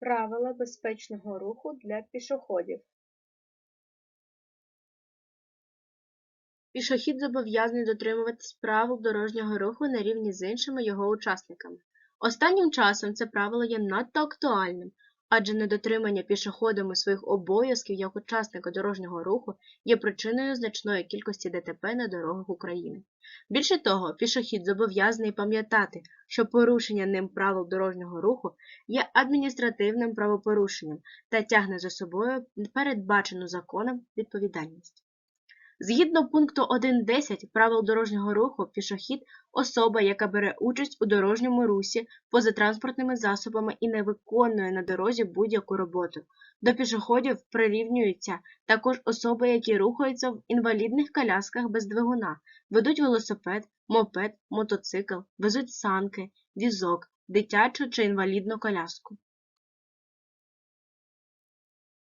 Правила безпечного руху для пішоходів. Пішохід зобов'язаний дотримуватись правил дорожнього руху на рівні з іншими його учасниками. Останнім часом це правило є надто актуальним, адже недотримання пішоходами своїх обов'язків як учасника дорожнього руху є причиною значної кількості ДТП на дорогах України. Більше того, пішохід зобов'язаний пам'ятати, що порушення ним правил дорожнього руху є адміністративним правопорушенням та тягне за собою передбачену законом відповідальність. Згідно пункту 1.10 правил дорожнього руху, пішохід – особа, яка бере участь у дорожньому русі поза транспортними засобами і не виконує на дорозі будь-яку роботу. До пішоходів прирівнюються також особи, які рухаються в інвалідних колясках без двигуна, ведуть велосипед, мопед, мотоцикл, везуть санки, візок, дитячу чи інвалідну коляску.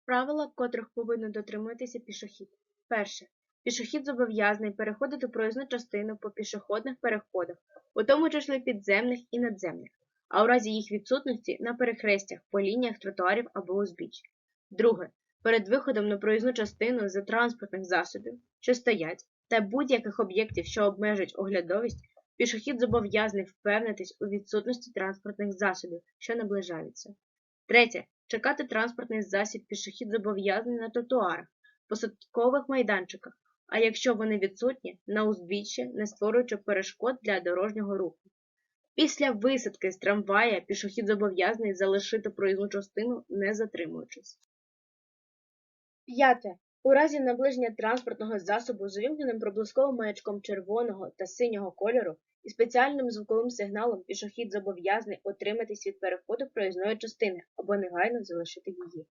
Правила, котрих повинен дотримуватися пішохід. Перше. Пішохід зобов'язаний переходити проїзну частину по пішохідних переходах, у тому числі підземних і надземних, а у разі їх відсутності на перехрестях, по лініях тротуарів або узбіч. Друге. Перед виходом на проїзну частину з транспортних засобів, що стоять, та будь-яких об'єктів, що обмежують оглядовість, пішохід зобов'язаний впевнитись у відсутності транспортних засобів, що наближаються. Третє. Чекати транспортний засіб пішохід зобов'язаний на тротуарах, посадкових майданчиках, а якщо вони відсутні, на узбіччі, не створюючи перешкод для дорожнього руху. Після висадки з трамвая пішохід зобов'язаний залишити проїзну частину, не затримуючись. П'яте. У разі наближення транспортного засобу з увімкненим проблисковим маячком червоного та синього кольору і спеціальним звуковим сигналом пішохід зобов'язаний утриматись від переходу проїзної частини або негайно залишити її.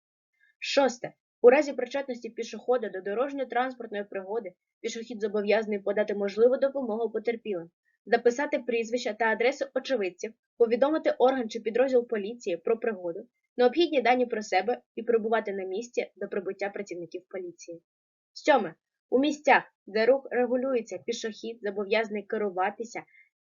Шосте. У разі причетності пішохода до дорожньо-транспортної пригоди пішохід зобов'язаний подати можливу допомогу потерпілим, записати прізвища та адреси очевидців, повідомити орган чи підрозділ поліції про пригоду, необхідні дані про себе і перебувати на місці до прибуття працівників поліції. Сьоме. У місцях, де рух регулюється, пішохід зобов'язаний керуватися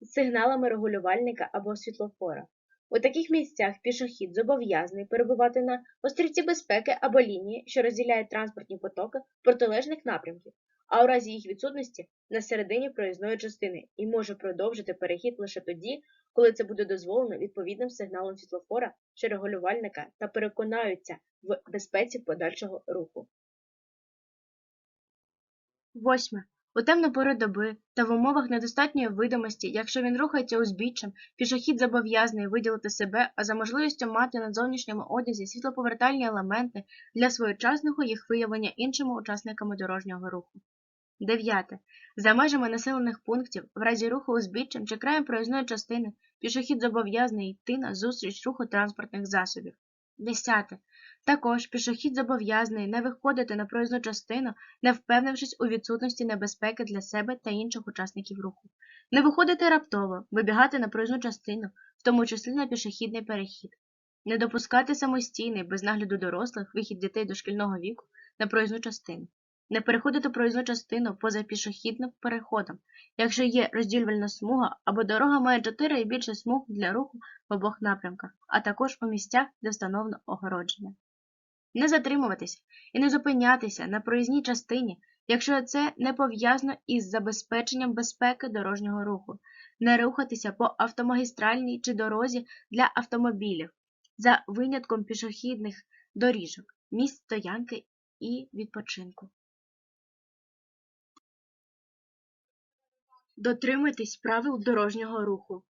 сигналами регулювальника або світлофора. У таких місцях пішохід зобов'язаний перебувати на острівці безпеки або лінії, що розділяє транспортні потоки протилежних напрямків, а у разі їх відсутності на середині проїзної частини і може продовжити перехід лише тоді, коли це буде дозволено відповідним сигналом світлофора чи регулювальника та переконаються в безпеці подальшого руху. Восьме. У темну пору доби та в умовах недостатньої видимості, якщо він рухається узбіччям, пішохід зобов'язаний виділити себе, а за можливістю мати на зовнішньому одязі світлоповертальні елементи для своєчасного їх виявлення іншими учасниками дорожнього руху. Дев'яте. За межами населених пунктів, в разі руху узбіччям чи краєм проїзної частини, пішохід зобов'язаний йти на зустріч руху транспортних засобів. Десяте. Також пішохід зобов'язаний не виходити на проїзну частину, не впевнившись у відсутності небезпеки для себе та інших учасників руху, не виходити раптово, вибігати на проїзну частину, в тому числі на пішохідний перехід, не допускати самостійний, без нагляду дорослих, вихід дітей дошкільного віку на проїзну частину, не переходити проїзну частину поза пішохідним переходом, якщо є розділювальна смуга або дорога має 4 і більше смуг для руху в обох напрямках, а також у місцях, де встановлено огородження. Не затримуватися і не зупинятися на проїзній частині, якщо це не пов'язано із забезпеченням безпеки дорожнього руху, не рухатися по автомагістральній чи дорозі для автомобілів, за винятком пішохідних доріжок, місць стоянки і відпочинку. Дотримуйтесь правил дорожнього руху.